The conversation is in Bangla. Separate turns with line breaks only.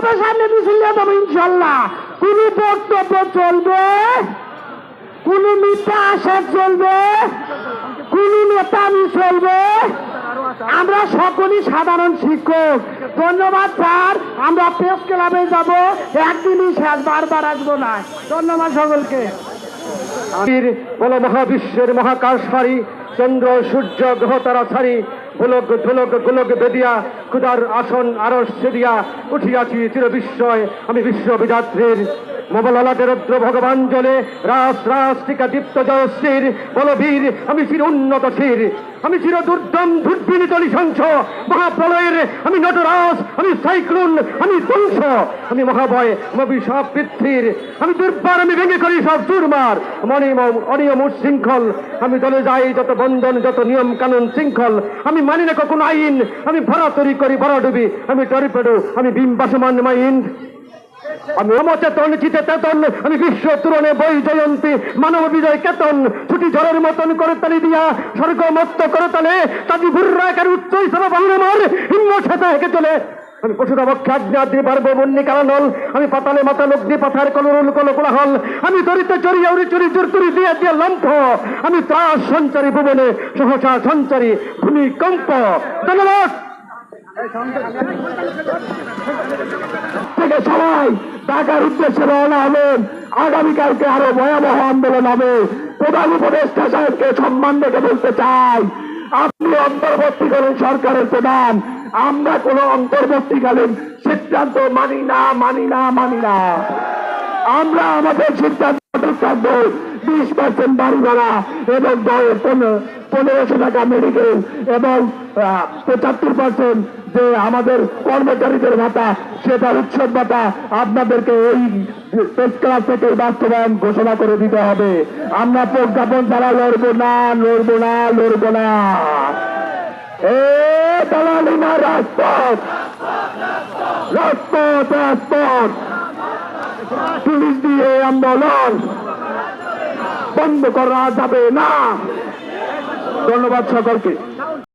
ক্লাবের সামনে মিছিল ইনশাল্লাহ। কোন বক্তব্য চলবে? কোন মিথ্যা আশা চলবে? কোন চলবে? আমরা সকলেই সাধারণ শিক্ষক। ধন্যবাদ, স্যার। আমরা প্রেস ক্লাবে যাব। একদিনই শেষ, বারবার আসব না। ধন্যবাদ সকলকে।
মহাবিশ্বের মহাকাশ সারি চন্দ্র সূর্য গ্রহ তারা ছাড়ি গোলক ঝুলক গোলক বেদিয়া ক্ষুদার আসন আরস সেদিয়া উঠিয়াছি চির বিস্ময় আমি বিশ্ব মবলালাদের রুদ্র ভগবান জলে, রাস রাস, টিকা দীপ্ত জয়শ্রীর বলবীর, আমি চির উন্নত শির, আমি চির দুর্দম দুর্বিনীত নিশংস মহাপ্রলয়ের, আমি নটরাস আমি সাইক্লোন, আমি ধ্বংস আমি মহাভয় আমি অভিশাপ পৃথ্বীর, আমি দুর্বার, আমি ভেঙে করি সব চুরমার মনিম অনিয়ম উচ্ছৃঙ্খল, আমি দলে যাই যত বন্ধন, যত নিয়ম কানুন শৃঙ্খল, আমি মানি না কখনো আইন, আমি ভরাতরি করি ভরাডুবি আমি টরিপেডো, আমি বিম বাসমান মাইন আমি অমচেতন চিতে তেতন, আমি বিশ্ব তুরণে বই জয়ন্তী, মানব বিজয় কেতন, ছুটি ঝড়ের মতন করে তালি দিয়া, স্বর্গ মত্ত করে তালে, তাজি ভুর্রাকার উচ্চ হিসাবে বাংলা মার হিম্ম সাথে হেঁকে চলে। আমি পশুরা বক্ষে আজ্ঞাদ্রি পারব বন্যি কারণল আমি পাতালে মাতা লগ্নি পাথার কলরুল কল কোলাহল আমি তরিতে চড়ি আউরি চুরি জুরতুরি দিয়ে দিয়ে লম্ফ, আমি ত্রাস সঞ্চারী ভুবনে, সহসা সঞ্চারী ভূমিকম্প। ধন্যবাদ!
থেকে সবাই ঢাকার উদ্দেশ্যে রওনা হবেন আগামীকালকে আরও ভয়াবহ আন্দোলন হবে। প্রধান উপদেষ্টা সাহেবকে সম্মান রেখে বলতে চাই, আপনি অন্তর্বর্তীকালীন সরকারের প্রধান। আমরা কোন অন্তর্বর্তীকালীন সিদ্ধান্ত মানি না মানি না মানি না। আমরা আমাদের সিদ্ধান্ত থাকব। বিশ পার্সেন্ট বাড়ি ভাড়া এবং পনেরোশো টাকা মেডিকেল এবং পঁচাত্তর পার্সেন্ট যে আমাদের কর্মচারীদের ভাতা, সেটার উৎসব ভাতা আপনাদেরকে এই প্রেস থেকে বাস্তবায়ন ঘোষণা করে দিতে হবে। আমরা প্রজ্ঞাপন ছাড়া লড়বো না লড়বো না লড়বো না। পুলিশ দিয়ে আন্দোলন বন্ধ করা যাবে না। ধন্যবাদ সকলকে।